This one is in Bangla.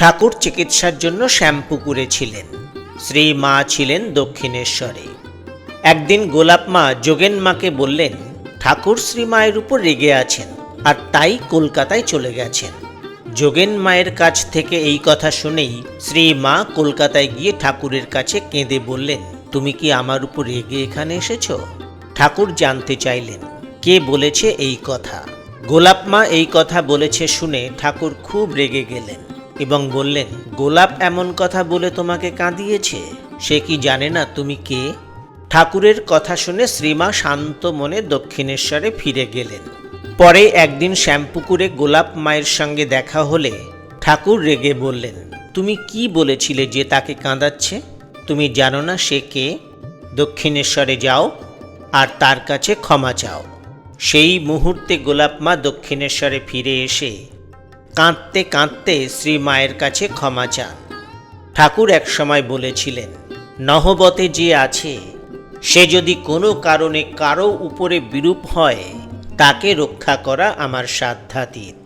ঠাকুর চিকিৎসার জন্য শ্যামপুকুরে ছিলেন শ্রী মা ছিলেন দক্ষিণেশ্বরে। একদিন গোলাপ মা যোগেন মাকে বললেন, ঠাকুর শ্রী মায়ের উপর রেগে আছেন আর তাই কলকাতায় চলে গেছেন। যোগেন মায়ের কাছ থেকে এই কথা শুনেই শ্রী মা কলকাতায় গিয়ে ঠাকুরের কাছে কেঁদে বললেন, তুমি কি আমার উপর রেগে এখানে এসেছ? ঠাকুর জানতে চাইলেন, কে বলেছে এই কথা? গোলাপ মা এই কথা বলেছে শুনে ঠাকুর খুব রেগে গেলেন। এবং বললেন, গোলাপ এমন কথা বলে তোমাকে কাঁদিয়েছে? সে কি জানে না তুমি কে? ঠাকুরের কথা শুনে শ্রীমা শান্ত মনে দক্ষিণেশ্বরে ফিরে গেলেন। পরে একদিন শ্যামপুকুরে গোলাপ মায়ের সঙ্গে দেখা হলে ঠাকুর রেগে বললেন, তুমি কি বলেছিলে যে তাকে কাঁদাচ্ছে? তুমি জানো না সে কে? দক্ষিণেশ্বরে যাও আর তার কাছে ক্ষমা চাও। সেই মুহূর্তে গোলাপ মা দক্ষিণেশ্বরে ফিরে এসে কাঁদতে কাঁদতে শ্রী মায়ের কাছে ক্ষমা চান। ঠাকুর এক সময় বলেছিলেন, নহবতে যে আছে, সে যদি কোনো কারণে কারও উপরে বিরূপ হয়, তাকে রক্ষা করা আমার সাধ্যাতীত।